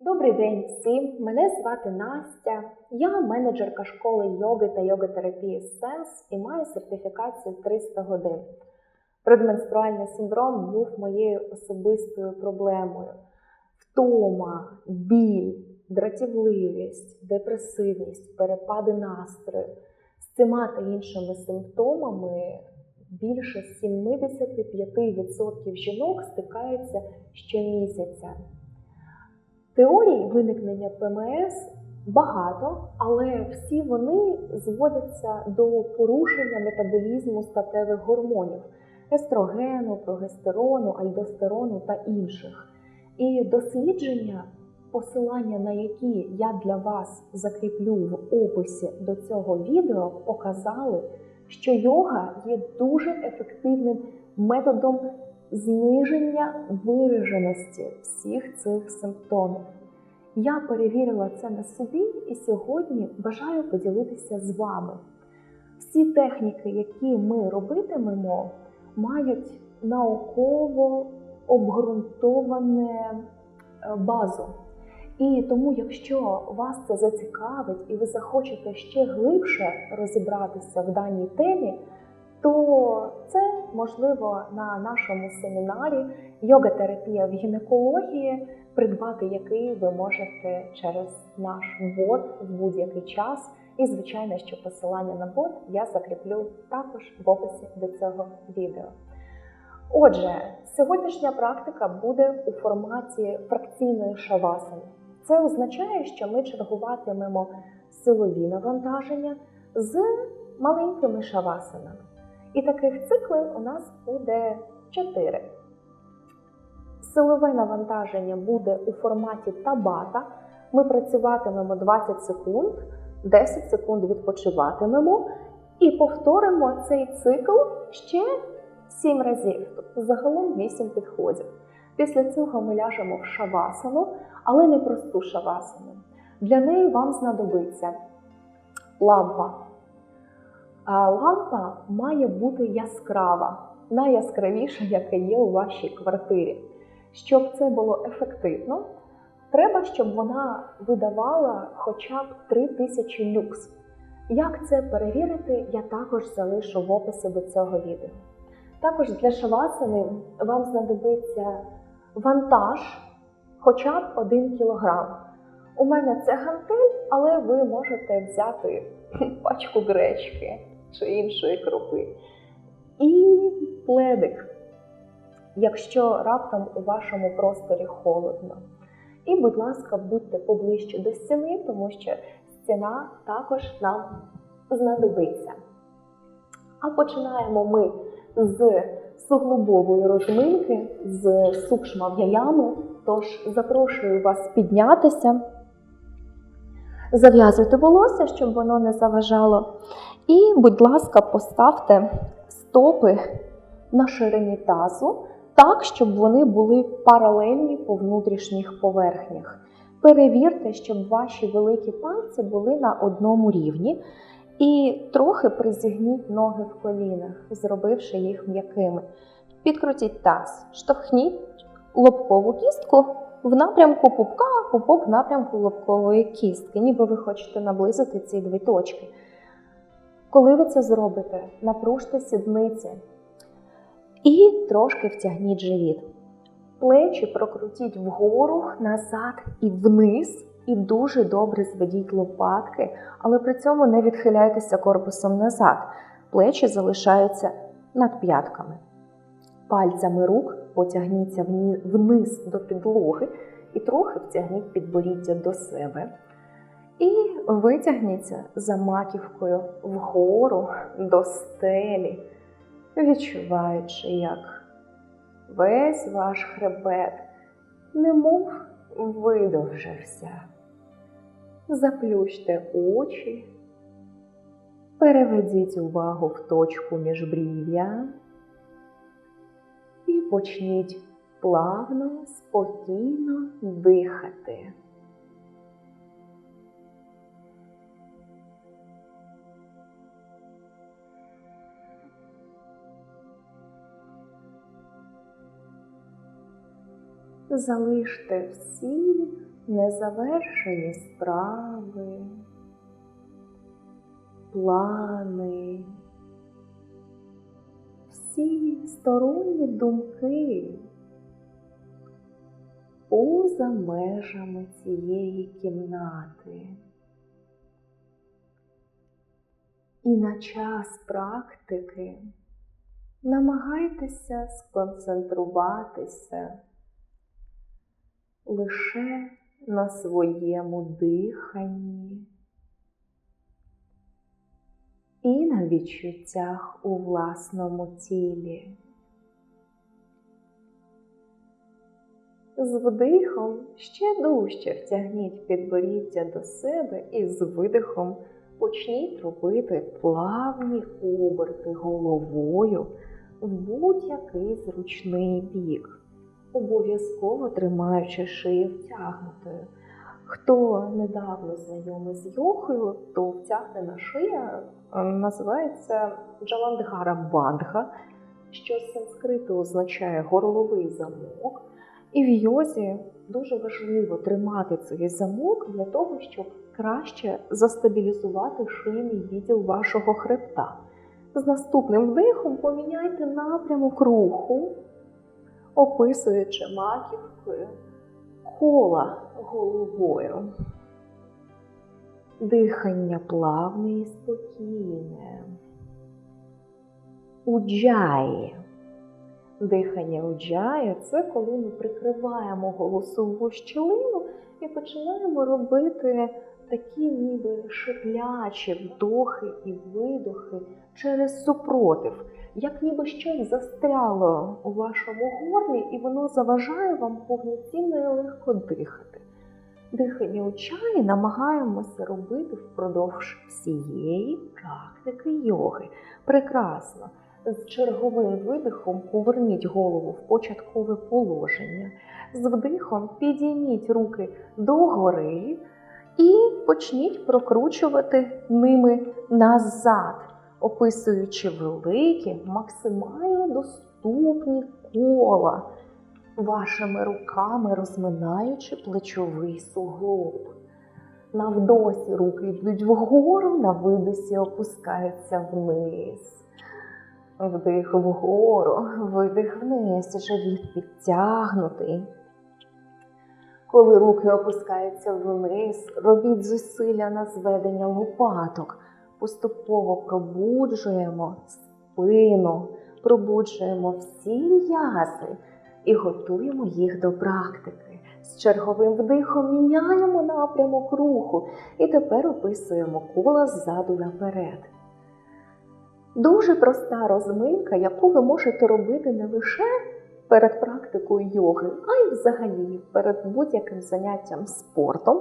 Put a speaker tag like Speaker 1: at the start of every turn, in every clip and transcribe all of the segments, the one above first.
Speaker 1: Добрий день всім! Мене звати Настя. Я менеджерка школи йоги та йоготерапії Сенс і маю сертифікацію 300 годин. Предменструальний синдром був моєю особистою проблемою. Втома, біль, дратівливість, депресивність, перепади настрою. З цими та іншими симптомами більше 75% жінок стикаються щомісяця. Теорій виникнення ПМС багато, але всі вони зводяться до порушення метаболізму статевих гормонів естрогену, прогестерону, альдостерону та інших. І дослідження, посилання на які я для вас закріплю в описі до цього відео, показали, що йога є дуже ефективним методом зниження вираженості всіх цих симптомів. Я перевірила це на собі і сьогодні бажаю поділитися з вами. Всі техніки, які ми робитимемо, мають науково обґрунтоване е, базу. І тому, якщо вас це зацікавить і ви захочете ще глибше розібратися в даній темі, то це можливо на нашому семінарі йога-терапія в гінекології, придбати який ви можете через наш бот в будь-який час. І, звичайно, що посилання на бот я закріплю також в описі до цього відео. Отже, сьогоднішня практика буде у форматі фракційної шавасани. Це означає, що ми чергуватимемо силові навантаження з маленькими шавасанами. І таких циклів у нас буде 4. Силове навантаження буде у форматі табата. Ми працюватимемо 20 секунд, 10 секунд відпочиватимемо і повторимо цей цикл ще 7 разів, тобто загалом 8 підходів. Після цього ми ляжемо в шавасану, але не просту шавасану. Для неї вам знадобиться лампа. Лампа має бути яскрава, найяскравіша, яка є у вашій квартирі. Щоб це було ефективно, треба, щоб вона видавала хоча б 3000 люкс. Як це перевірити, я також залишу в описі до цього відео. Також для шавасани вам знадобиться вантаж хоча б 1 кг. У мене це гантель, але ви можете взяти пачку гречки чи іншої крупи. І пледик, якщо раптом у вашому просторі холодно. І, будь ласка, будьте поближче до стіни, тому що стіна також нам знадобиться. А починаємо ми з суглобової розминки, з сукшма-в'яями. Тож запрошую вас піднятися, зав'язуйте волосся, щоб воно не заважало. І, будь ласка, поставте стопи на ширині тазу так, щоб вони були паралельні по внутрішніх поверхнях. Перевірте, щоб ваші великі пальці були на одному рівні. І трохи призігніть ноги в колінах, зробивши їх м'якими. Підкрутіть таз, штовхніть лобкову кістку в напрямку пупка, пупок в напрямку лобкової кістки, ніби ви хочете наблизити ці дві точки. Коли ви це зробите, напружте сідниці і трошки втягніть живіт. Плечі прокрутіть вгору, назад і вниз, і дуже добре зведіть лопатки, але при цьому не відхиляйтеся корпусом назад. Плечі залишаються над п'ятками. Пальцями рук потягніться вниз до підлоги і трохи втягніть підборіддя до себе. І витягніться за маківкою вгору до стелі, відчуваючи, як весь ваш хребет немов видовжився. Заплющте очі, переведіть увагу в точку міжбрів'я і почніть плавно, спокійно дихати. Залиште всі незавершені справи, плани, всі сторонні думки поза межами цієї кімнати. І на час практики намагайтеся сконцентруватися лише на своєму диханні і на відчуттях у власному тілі. З вдихом ще дужче втягніть підборіддя до себе і з видихом почніть робити плавні оберти головою в будь-який зручний бік, обов'язково тримаючи шию втягнутою. Хто недавно знайомий з йогою, то втягнена шия е, називається Джаландгара Бандга, що з санскриту означає горловий замок. І в йозі дуже важливо тримати цей замок для того, щоб краще застабілізувати шийний відділ вашого хребта. З наступним вдихом поміняйте напрямок руху, описуючи маківкою кола головою. Дихання плавне і спокійне. Уджає. Дихання уджає це коли ми прикриваємо голосову щілину і починаємо робити такі ніби шиплячі вдохи і видохи через супротив, як ніби щось застряло у вашому горлі, і воно заважає вам повноцінно і легко дихати. Дихання у чаї намагаємося робити впродовж всієї практики йоги. Прекрасно. З черговим видихом поверніть голову в початкове положення. З вдихом підійміть руки догори і почніть прокручувати ними назад, описуючи великі, максимально доступні кола, вашими руками розминаючи плечовий суглоб. На вдосі руки йдуть вгору, на видосі опускаються вниз. Вдих вгору, видих вниз, живіт підтягнутий. Коли руки опускаються вниз, робіть зусилля на зведення лопаток. Поступово пробуджуємо спину, пробуджуємо всі м'язи і готуємо їх до практики. З черговим вдихом міняємо напрямок руху і тепер описуємо коло ззаду наперед. Дуже проста розминка, яку ви можете робити не лише перед практикою йоги, а й взагалі перед будь-яким заняттям спортом.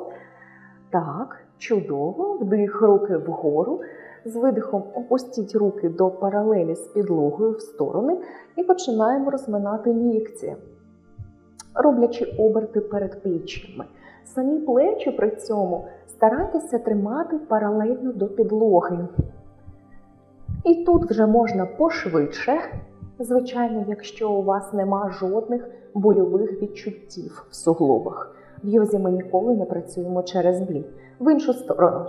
Speaker 1: Так, чудово, вдих руки вгору. З видихом опустіть руки до паралелі з підлогою в сторони і починаємо розминати лікці, роблячи оберти перед пліччями. Самі плечі при цьому старайтеся тримати паралельно до підлоги. І тут вже можна пошвидше, звичайно, якщо у вас нема жодних больових відчуттів в суглобах. В йозі ми ніколи не працюємо через біль. В іншу сторону.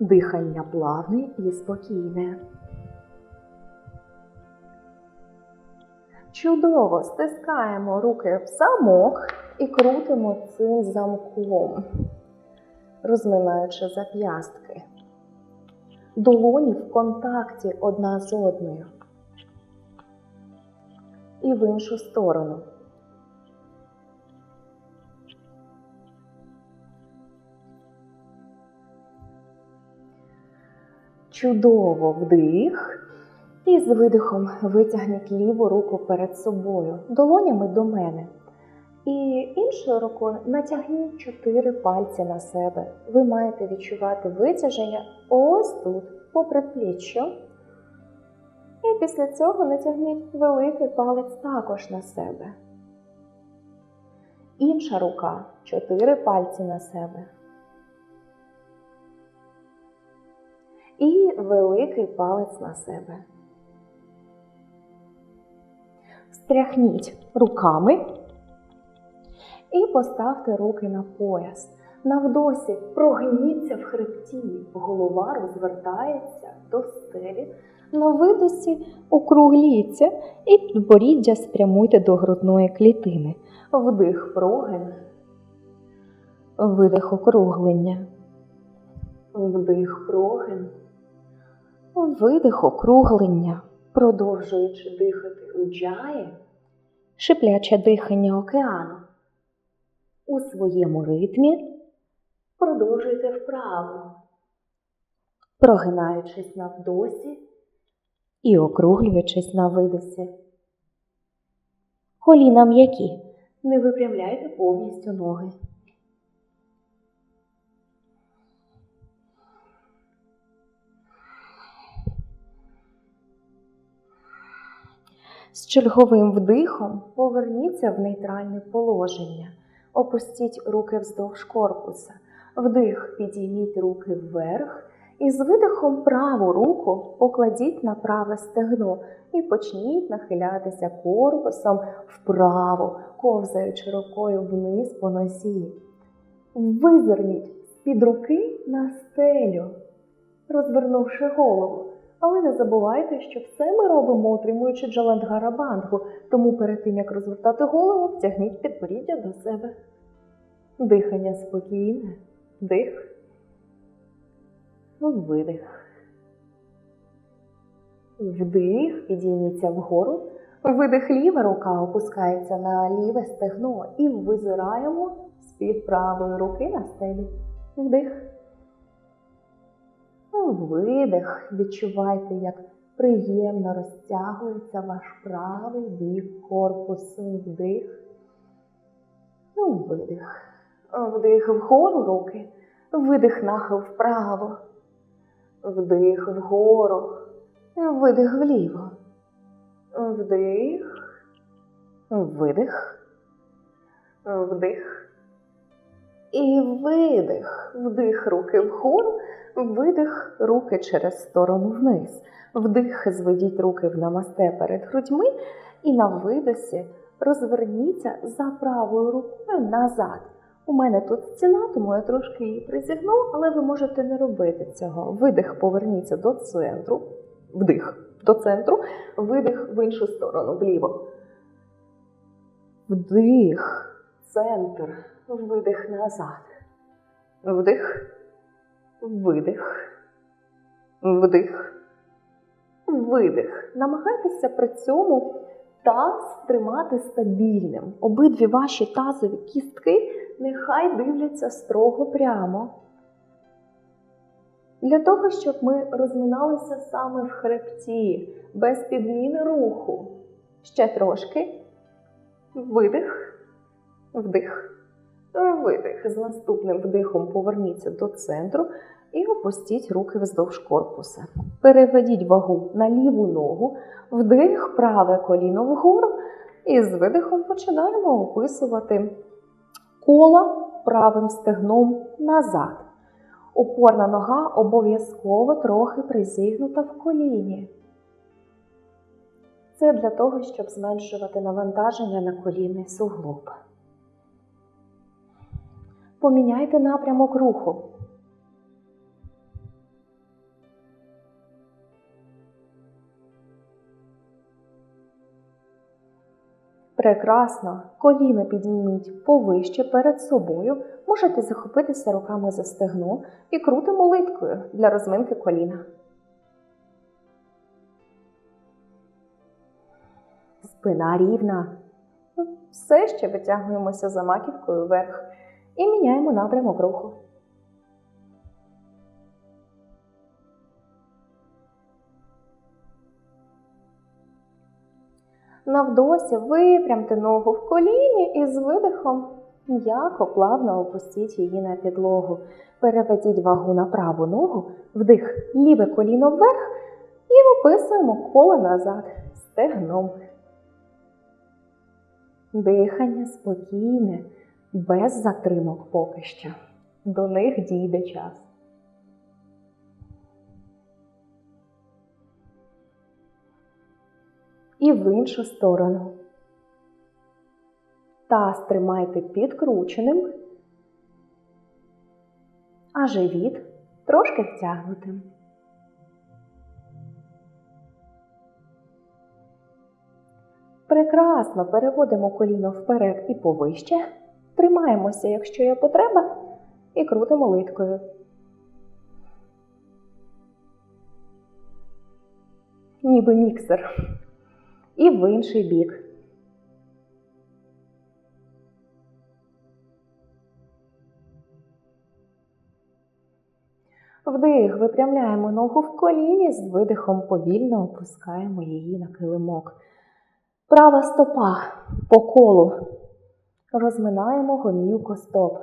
Speaker 1: Дихання плавне і спокійне. Чудово стискаємо руки в замок і крутимо цим замком, розминаючи зап'ястки долоні в контакті одна з одною. І в іншу сторону. Чудово вдих. І з видихом витягніть ліву руку перед собою, долонями до мене. І іншою рукою натягніть чотири пальці на себе. Ви маєте відчувати витяження ось тут, по предпліччю. І після цього натягніть великий палець також на себе. Інша рука чотири пальці на себе. І великий палець на себе. Встряхніть руками. І поставте руки на пояс. Навдосі прогніться в хребті, голова розвертається до стелі. На видосі округліться і підборіддя спрямуйте до грудної клітини. Вдих прогин, видих округлення. Вдих прогин, видих округлення, продовжуючи дихати у джаї, шипляче дихання океану. У своєму ритмі продовжуйте вправо, прогинаючись на вдосі і округлюючись на видосі. Коліна м'які, не випрямляйте повністю ноги. З черговим вдихом поверніться в нейтральне положення. Опустіть руки вздовж корпуса. Вдих, підійміть руки вверх. І з видихом праву руку покладіть на праве стегно і почніть нахилятися корпусом вправо, ковзаючи рукою вниз по нозі. Визирніть з-під руки на стелю, розвернувши голову. Але не забувайте, що все ми робимо, утримуючи джаландгарабангу, тому перед тим, як розвертати голову, втягніть підборіддя до себе. Дихання спокійне, вдих, видих. Вдих, підійміться вгору. Видих ліва рука опускається на ліве стегно і визираємо з-під правої руки на стелю. Вдих. Видих. Відчувайте, як приємно розтягується ваш правий бік корпусу. Вдих. Видих. Вдих вгору руки. Видих нахил вправо. Вдих вгору. Видих вліво. Вдих. Видих. Вдих. І видих. Вдих руки вгору. Видих руки через сторону вниз. Вдих, зведіть руки в намасте перед грудьми і на видосі розверніться за правою рукою назад. У мене тут стіна, тому я трошки її призігну, але ви можете не робити цього. Видих, поверніться до центру, вдих до центру, видих в іншу сторону, вліво. Вдих, центр, видих назад. Вдих, видих, вдих, видих. Намагайтеся при цьому таз тримати стабільним. Обидві ваші тазові кістки нехай дивляться строго прямо. Для того, щоб ми розминалися саме в хребті, без підміни руху. Ще трошки. Видих, вдих, видих. З наступним вдихом поверніться до центру і опустіть руки вздовж корпуса. Переведіть вагу на ліву ногу, вдих, праве коліно вгору. І з видихом починаємо описувати коло правим стегном назад. Опорна нога обов'язково трохи призігнута в коліні. Це для того, щоб зменшувати навантаження на колінний суглоб. Поміняйте напрямок руху. Прекрасно, коліна підійміть повище перед собою, можете захопитися руками за стегно і крутимо литкою для розминки коліна. Спина рівна. Все ще витягуємося за маківкою вверх і міняємо напрямок руху. Навдосі випрямте ногу в коліні і з видихом м'яко плавно опустіть її на підлогу. Переведіть вагу на праву ногу, вдих ліве коліно вверх і описуємо коло назад стегном. Дихання спокійне, без затримок поки що. До них дійде час. І в іншу сторону. Таз тримайте підкрученим, а живіт трошки втягнутим. Прекрасно переводимо коліно вперед і повище. Тримаємося, якщо є потреба, і крутимо литкою. Ніби міксер. І в інший бік. Вдих, випрямляємо ногу в коліні, з видихом повільно опускаємо її на килимок. Права стопа по колу. Розминаємо гомілко стоп.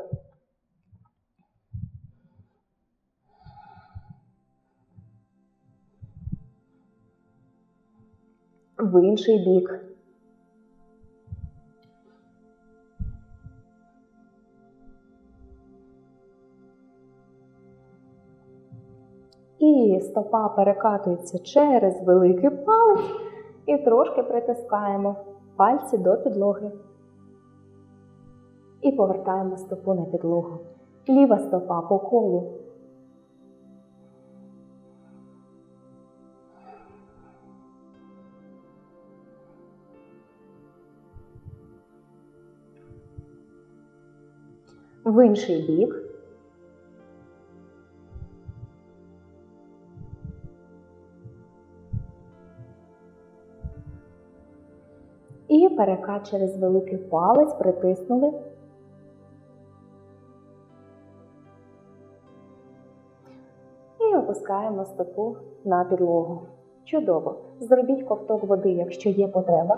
Speaker 1: В інший бік. І стопа перекатується через великий палець і трошки притискаємо пальці до підлоги. І повертаємо стопу на підлогу. Ліва стопа по колу. В інший бік. І перекат через великий палець притиснули. Опускаємо стопу на підлогу. Чудово. Зробіть ковток води, якщо є потреба.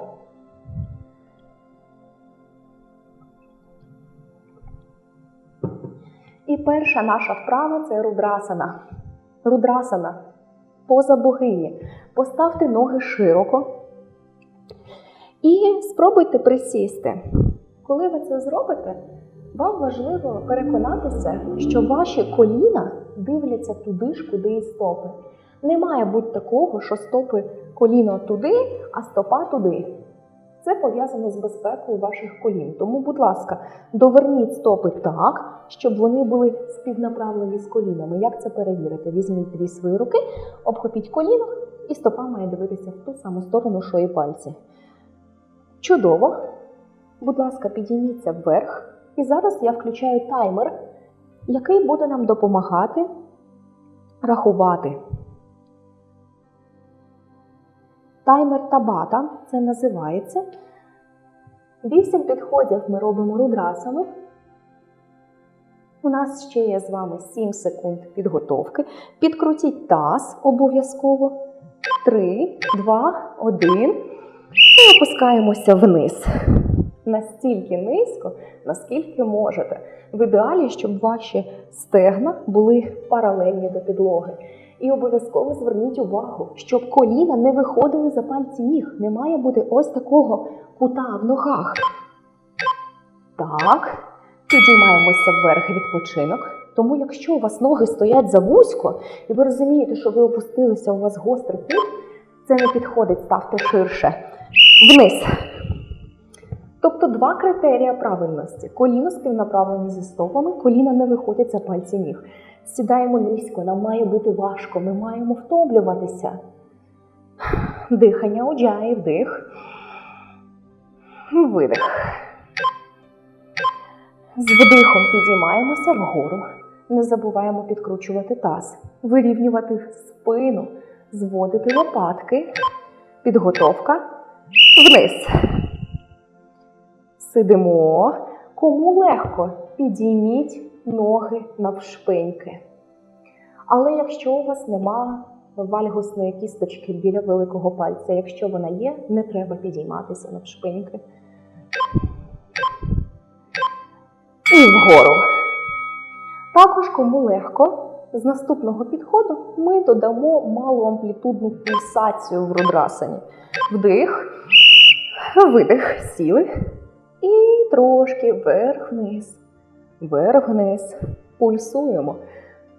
Speaker 1: І перша наша вправа це рудрасана. Рудрасана. Поза богині. Поставте ноги широко. І спробуйте присісти. Коли ви це зробите, вам важливо переконатися, що ваші коліна дивляться туди ж, куди і стопи. Не має бути такого, що стопи коліно туди, а стопа туди. Це пов'язано з безпекою ваших колін. Тому, будь ласка, доверніть стопи так, щоб вони були співнаправлені з колінами. Як це перевірити? Візьміть дві свої руки, обхопіть коліно, і стопа має дивитися в ту саму сторону, що і пальці. Чудово. Будь ласка, підійміться вверх. І зараз я включаю таймер, який буде нам допомагати рахувати. Таймер табата це називається. Вісім підходів ми робимо рудрасану. У нас ще є з вами 7 секунд підготовки. Підкрутіть таз обов'язково. 3, 2, 1. І опускаємося вниз. Настільки низько, наскільки можете. В ідеалі, щоб ваші стегна були паралельні до підлоги. І обов'язково зверніть увагу, щоб коліна не виходили за пальці ніг. Не має бути ось такого кута в ногах. Так, підіймаємося вверх відпочинок. Тому, якщо у вас ноги стоять за вузько, і ви розумієте, що ви опустилися, у вас гострий кут, це не підходить, ставте ширше. Вниз. Тобто два критерії правильності: коліно співнаправлені зі стопами, коліна не виходять за пальці ніг. Сідаємо низько, нам має бути важко, ми маємо втомлюватися. Дихання оджає, вдих. Видих. З вдихом підіймаємося вгору. Не забуваємо підкручувати таз, вирівнювати спину, зводити лопатки. Підготовка вниз. Сидимо. Кому легко, підійміть ноги навшпиньки. Але якщо у вас нема вальгусної кісточки біля великого пальця, якщо вона є, не треба підійматися навшпиньки. І вгору. Також, кому легко, з наступного підходу ми додамо малоамплітудну пульсацію в рудрасані. Вдих, видих, сіли. І трошки вверх-вниз, вверх-вниз. Пульсуємо.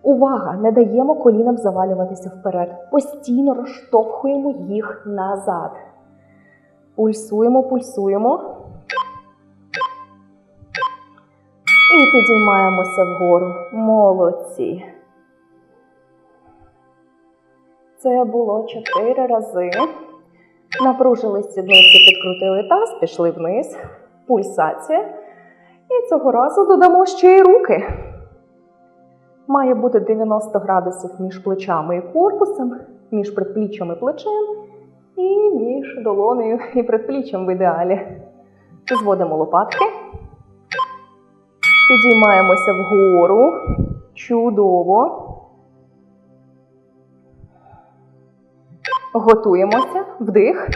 Speaker 1: Увага! Не даємо колінам завалюватися вперед. Постійно розштовхуємо їх назад. Пульсуємо, пульсуємо. І підіймаємося вгору. Молодці. Це було чотири рази. Напружили сідниці, підкрутили таз, пішли вниз. Пульсація. І цього разу додамо ще й руки. Має бути 90 градусів між плечами і корпусом, між предпліччям і плечем, і між долонею і предпліччям в ідеалі. Зводимо лопатки. Підіймаємося вгору. Чудово. Готуємося. Вдих.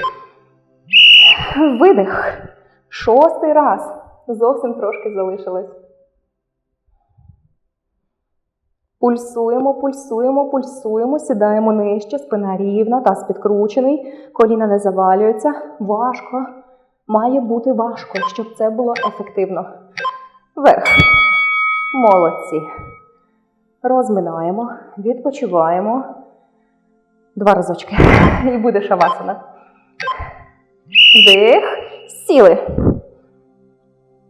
Speaker 1: Видих. Шостий раз. Зовсім трошки залишилось. Пульсуємо, пульсуємо, пульсуємо, сідаємо нижче, спина рівна, таз підкручений, коліна не завалюються. Важко. Має бути важко, щоб це було ефективно. Вверх. Молодці. Розминаємо, відпочиваємо. Два разочки. І буде шавасана. Вдих. Сіли.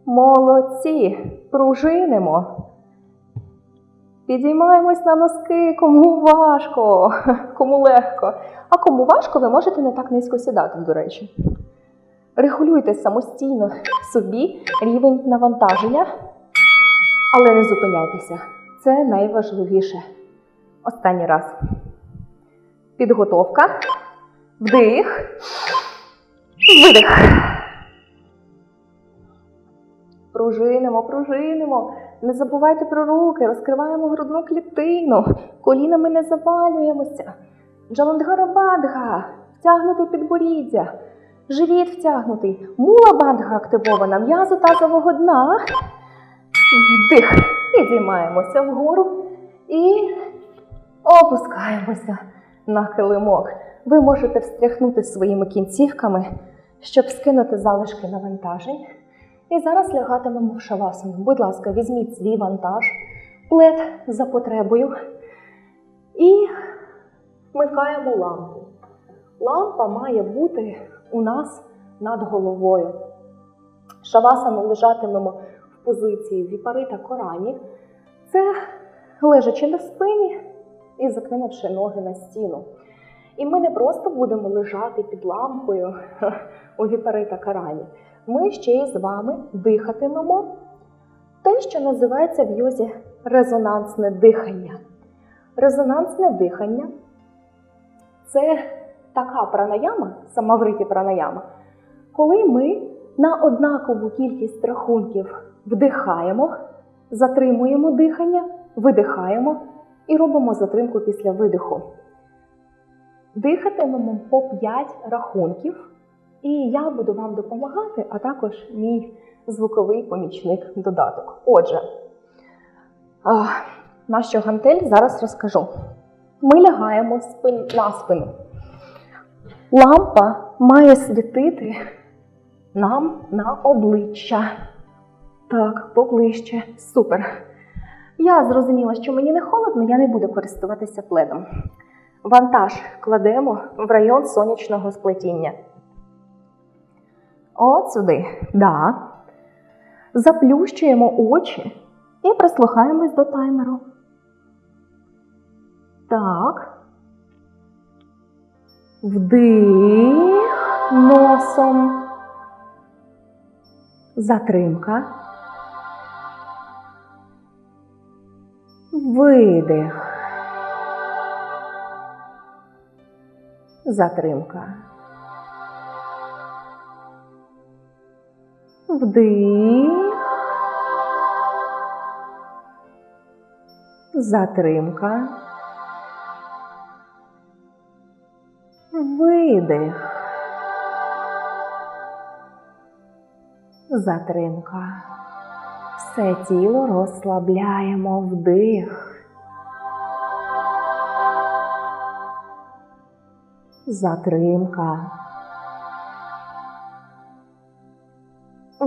Speaker 1: Молодці. Пружинимо. Підіймаємось на носки, кому важко, кому легко. А кому важко, ви можете не так низько сідати, до речі. Регулюйте самостійно собі рівень навантаження, але не зупиняйтеся. Це найважливіше. Останній раз. Підготовка. Вдих. Видих. Пружинимо, пружинимо. Не забувайте про руки, розкриваємо грудну клітину, колінами не завалюємося. Джаландгара бадга, втягнути підборіддя, живіт втягнутий, мула бадга активована, м'язи тазового дна. Вдих. Підіймаємося вгору і опускаємося на килимок. Ви можете встряхнути своїми кінцівками, щоб скинути залишки навантажень. І зараз лягатимемо в шавасану. Будь ласка, візьміть свій вантаж, плед за потребою і вмикаємо лампу. Лампа має бути у нас над головою. Шавасану лежатимемо в позиції віпарита Корані. Це лежачи на спині і закинувши ноги на стіну. І ми не просто будемо лежати під лампою у віпарита Карані. Ми ще й з вами дихатимемо те, що називається в йозі резонансне дихання. Резонансне дихання це така пранаяма, самавриті пранаяма, коли ми на однакову кількість рахунків вдихаємо, затримуємо дихання, видихаємо і робимо затримку після видиху. Дихатимемо по 5 рахунків. І я буду вам допомагати, а також мій звуковий помічник додаток. Отже, на що гантель зараз розкажу. Ми лягаємо на спину. Лампа має світити нам на обличчя. Так, поближче. Супер. Я зрозуміла, що мені не холодно, я не буду користуватися пледом. Вантаж кладемо в район сонячного сплетіння. От сюди. Да. Заплющуємо очі і прислухаємось до таймеру. Так. Вдих носом. Затримка. Видих. Затримка. Вдих. Затримка. Видих. Затримка. Все тіло розслабляємо вдих. Затримка.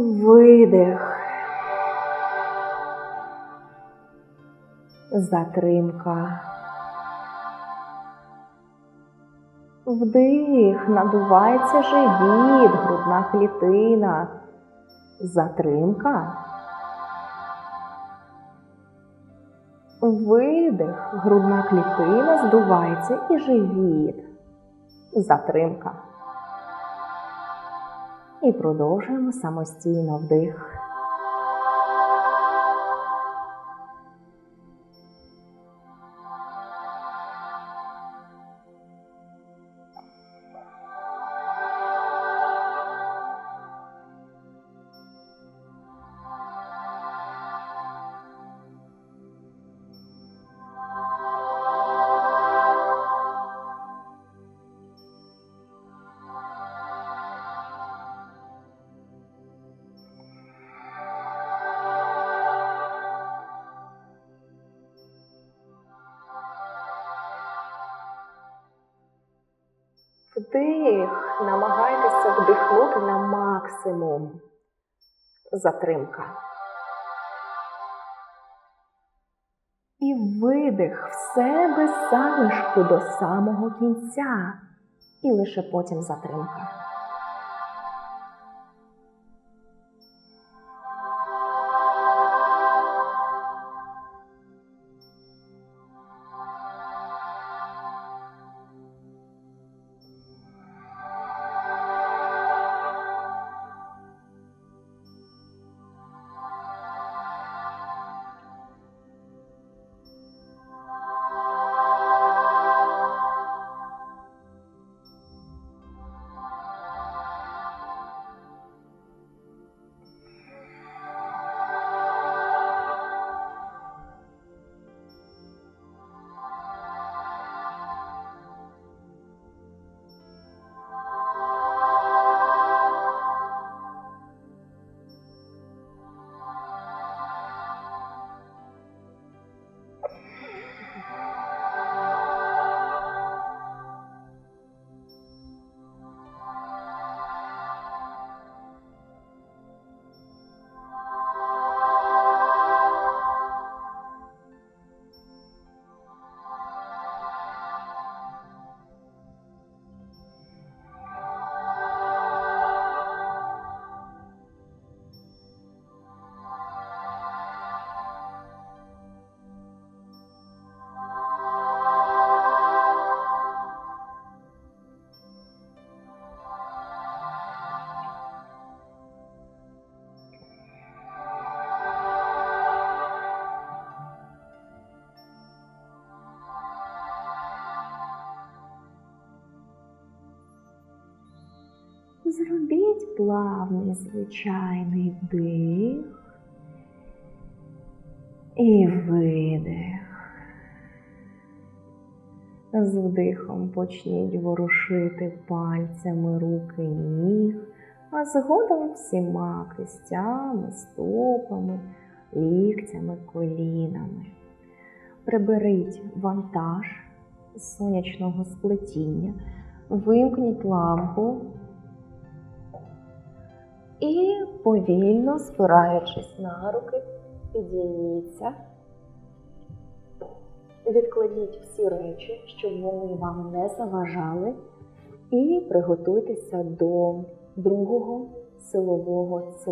Speaker 1: Видих. Затримка. Вдих, надувається живіт, грудна клітина. Затримка. Видих, грудна клітина здувається і живіт. Затримка. І продовжуємо самостійно вдих. Затримка. І видих все без залишку до самого кінця. І лише потім затримка. Зробіть плавний звичайний вдих і видих. З вдихом почніть ворушити пальцями руки ніг, а згодом всіма кистями, стопами, ліктями, колінами. Приберіть вантаж з сонячного сплетіння, вимкніть лампу і повільно, спираючись на руки, підійміться. Відкладіть всі речі, щоб вони вам не заважали, і приготуйтеся до другого силового циклу.